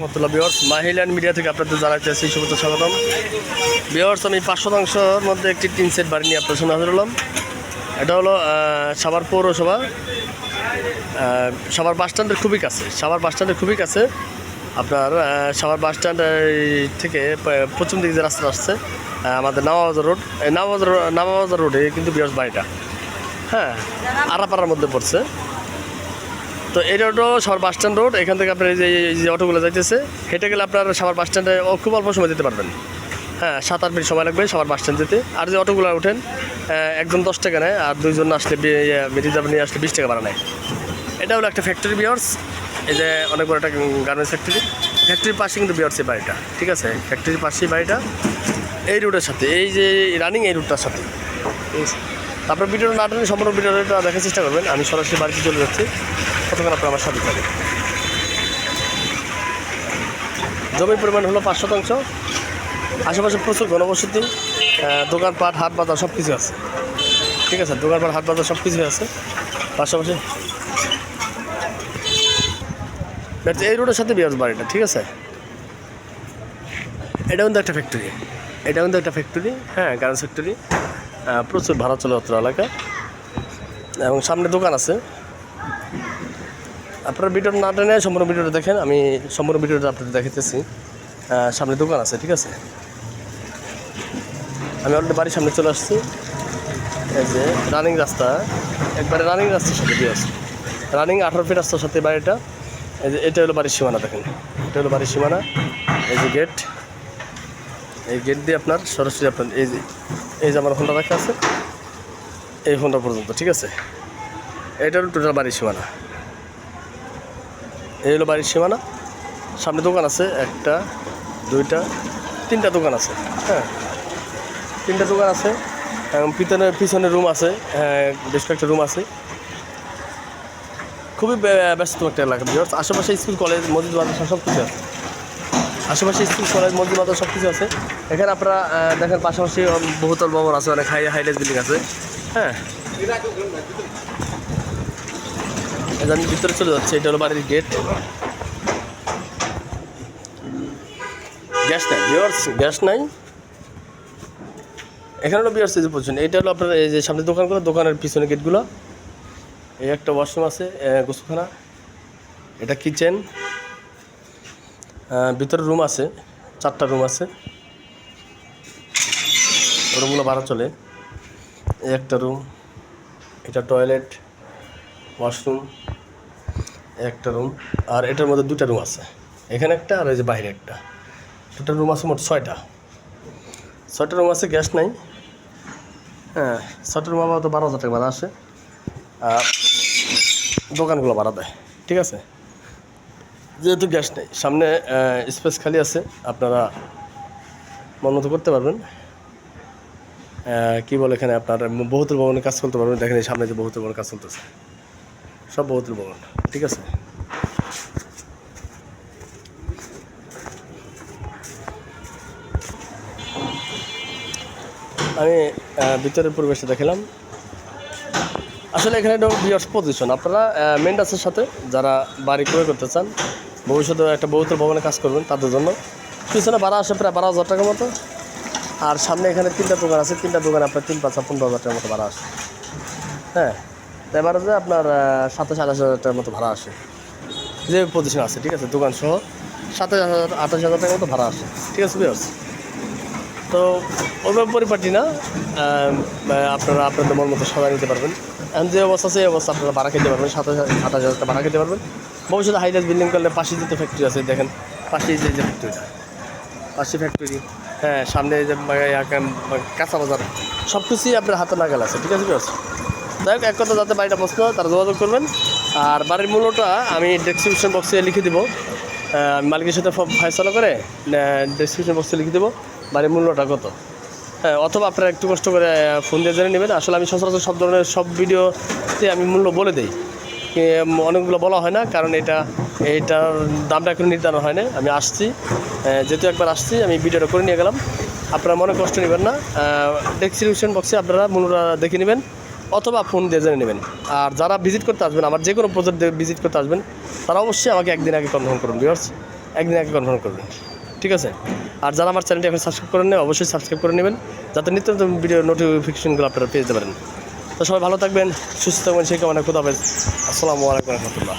মতুল্লাহ বিয়ার্স মাহিল্যান্ড media থেকে আপনাদের জানাইতেছি শুভেচ্ছা, স্বাগতম। বিয়ার্স আমি পাঁচ শতাংশের মধ্যে একটি টিন সেট বাড়ি নিয়ে আপনার সামনে হাজির হলাম। এটা হলো সাভার পৌরসভা। সাভার বাস স্ট্যান্ডের খুবই কাছে। সাভার বাস স্ট্যান্ডের খুবই কাছে। আপনার সাভার বাস স্ট্যান্ড থেকে প- পশ্চিম দিকে যে রাস্তা আসছে আমাদের নামাবাজার রোড। নামাবাজার নামাবাজার রোডে কিন্তু বিয়ার্স বাড়িটা। হ্যাঁ আরাপাড়ার মধ্যে পড়ছে। তো এটা হলো সাভার বাস স্ট্যান্ড রোড এখান থেকে আপনার এই যে অটোগুলো যাইতেছে, হেঁটে গেলে আপনার সাভার বাস স্ট্যান্ডে খুব অল্প সময় যেতে পারবেন। হ্যাঁ সাত আট মিনিট সময় লাগবে সবার বাস স্ট্যান্ড যেতে। আর যে অটোগুলো ওঠেন একজন দশ টাকা নেয়, আর দুইজন আসলে রিজার্ভ নিয়ে আসলে বিশ টাকা ভাড়া নেয়। এটা হলো একটা ফ্যাক্টরি বিয়ার্স এই যে অনেক বড় একটা গার্মেন্টস ফ্যাক্টরি ফ্যাক্টরির পাশে কিন্তু বিয়ার্সের বাড়িটা, ঠিক আছে? ফ্যাক্টরির পাশেই বাড়িটা। এই রুটের সাথে, এই যে রানিং এই রুটটার সাথে। তারপর ভিডিওটা না টানে সম্পূর্ণ ভিডিওটা দেখার চেষ্টা করবেন। আমি সরাসরি বাড়িতে চলে যাচ্ছি। কতক্ষণ আপনার আমার সাথে থাকবে জমির পরিমাণ হলো পাঁচ শতাংশ। আশেপাশে প্রচুর ঘনবসতি দোকানপাট, হাট বাজার সব কিছু আছে। ঠিক আছে, দোকানপাট, হাট বাজার সব কিছুই আছে। পাশাপাশি এই রোডের সাথে বিয়ার বাড়িটা, ঠিক আছে? এটা কিন্তু একটা ফ্যাক্টরি এটা কিন্তু একটা ফ্যাক্টরি হ্যাঁ গার্মেন্টস ফ্যাক্টরি প্রচুর ভাড়া চলে অত্র এলাকা এবং সামনে দোকান আছে। আপনারা ভিডিওটা না টেনে সম্পূর্ণ ভিডিওটা দেখেন, আমি সম্পূর্ণ ভিডিওটা আপনাদের দেখাতেছি সামনে দোকান আছে, ঠিক আছে? আমি অলরেডি বাড়ির সামনে চলে আসছি। এই যে রানিং রাস্তা, একবারে রানিং রাস্তার সাথে দিয়ে আছে রানিং আঠারো ফিট রাস্তার সাথে বাড়িটা। এই যে এটা হলো বাড়ির সীমানা, দেখেন। এটা হলো বাড়ির সীমানা। এই যে গেট এই গেট দিয়ে আপনার সরাসরি আপনার এই যে এই যে আমার হোন্ডা রাখা আছে এই হোন্ডা পর্যন্ত ঠিক আছে? এটা হলো টোটাল বাড়ির সীমানা। এই হলো বাড়ির সীমানা। সামনে দোকান আছে একটা দুইটা তিনটা দোকান আছে হ্যাঁ? তিনটা দোকান আছে পিছনে পিছনে রুম আছে হ্যাঁ, বেশ কয়েকটা রুম আছে। খুবই ব্যস্ত একটা এলাকা আশেপাশে স্কুল কলেজ মসজিদ মাদ্রাসা সব কিছু আছে। আশেপাশে স্কুল কলেজ মসজিদ মাদ্রাসা সব কিছু আছে। এখানে আপনারা দেখেন পাশাপাশি বহুতল ভবন আছে অনেক হাই হাইলেজ বিল্ডিং আছে। হ্যাঁ। আমি ভিতরে চলে যাচ্ছে এটা হলো বাড়ির গেট গ্যাস নাই। বিয়ার্স গ্যাস নাই। এখানে হলো বিয়ার্স যে পজিশন এটা হলো আপনার এই যে সামনে দোকানগুলো দোকানের পিছনে গেটগুলো এই একটা ওয়াশরুম আছে আহ, গোসলখানা। এটা কিচেন ভিতরে রুম আছে, চারটা রুম আছে। রুমগুলো ভাড়া চলে। একটা রুম এটা টয়লেট ওয়াশরুম একটা রুম আর এটার মধ্যে দুটা রুম আছে। এখানে একটা আর এই যে বাইরে একটা। দুটা রুম আছে মোট ছয়টা। ছয়টা রুম আছে গ্যাস নাই। হ্যাঁ ছয়টা রুম আমার তো বারো হাজার টাকা ভাড়া আসে আর দোকানগুলো ভাড়া দেয়, ঠিক আছে? যেহেতু গ্যাস নেই, সামনে স্পেস খালি আছে, আপনারা মন মতো করতে পারবেন। কি বলে এখানে আপনার বহুতল ভবনে কাজ করতে পারবেন। দেখেন এই সামনে যে বহুতল ভবনে কাজ চলতেছে। সব বহুতল ভবন, ঠিক আছে? আমি ভিতরের পরিবেশটা দেখালাম। আসলে এখানে একটা বিয়ার্স পজিশন আপনারা মেন্ডাসের সাথে যারা বাড়ি ক্রয় করতে চান ভবিষ্যতে একটা বহুতল ভবনে কাজ করবেন তাদের জন্য। পিছনে ভাড়া আসে প্রায় বারো হাজার টাকার মতো। আর সামনে এখানে তিনটা দোকান আছে, তিনটা দোকানে আপনার তিন পাঁচ পনেরো হাজার টাকার মতো ভাড়া আসে। হ্যাঁ এবার যে আপনার সাতাশ আঠাশ হাজার টাকার মতো ভাড়া আসে। যে পজিশন আছে, ঠিক আছে দোকান সহ সাতাশ হাজার, আঠাশ হাজার টাকার মতো ভাড়া আসে। ঠিক আছে বিয়ার্স তো ওইভাবে পরিপাটি না আপনারা আপনাদের মন মতো সাজা নিতে পারবেন। এখন যে অবস্থা আছে এই অবস্থা আপনারা ভাড়া খেতে পারবেন আঠাশ হাজার টাকা ভাড়া খেতে পারবেন। ভবিষ্যতে হাইরাইজ বিল্ডিং করলে পাশে যেতে ফ্যাক্টরি আছে, দেখেন, পাশেই যে যে ফ্যাক্টরিটা পাশে ফ্যাক্টরি হ্যাঁ সামনে যে কাঁচা বাজার সব কিছুই আপনার হাতে লাগাল আছে, ঠিক আছে ঠিক আছে? যাই হোক, এক কথা যাতে বাড়িটা হয় তারা যোগাযোগ করবেন। আর বাড়ির মূল্যটা আমি ডেসক্রিপশন বক্সে লিখে দেবো। মালিকের সাথে ফ- ফয়সলা করে ডেসক্রিপশন বক্সে লিখে দেবো। বাড়ির মূল্যটা কত? হ্যাঁ অথবা আপনারা একটু কষ্ট করে ফোন দিয়ে জেনে নেবেন। আসলে আমি সচরাচর সব ধরনের সব ভিডিওতে আমি মূল্য বলে দিই। অনেকগুলো বলা হয় না, কারণ এটা এইটার দামটা এখন নির্ধারণ হয় না আমি আসছি যেহেতু একবার আসছি, আমি ভিডিওটা করে নিয়ে গেলাম। আপনারা মনে কষ্ট নেবেন না ডেসক্রিপশন বক্সে আপনারা মূল্যটা দেখে নেবেন, অথবা ফোন দিয়ে জেনে নেবেন। আর যারা ভিজিট করতে আসবেন, আমার যে কোনো প্রজেক্ট ভিজিট করতে আসবেন, তারা অবশ্যই আমাকে একদিন আগে কনফার্ম করুন বিয়ার্স একদিন আগে কনফার্ম করবেন। ঠিক আছে? আর যারা আমার চ্যানেলটি এখন সাবস্ক্রাইব করেন অবশ্যই সাবস্ক্রাইব করে নেবেন, যাতে নিত্য নতুন ভিডিও নোটিফিকেশনগুলো আপনারা পেয়ে যেতে পারেন। তো সবাই ভালো থাকবেন, সুস্থ থাকবেন সেই কামনা খুদাবেন আসসালামু আলাইকুম রহমতুল্লাহ।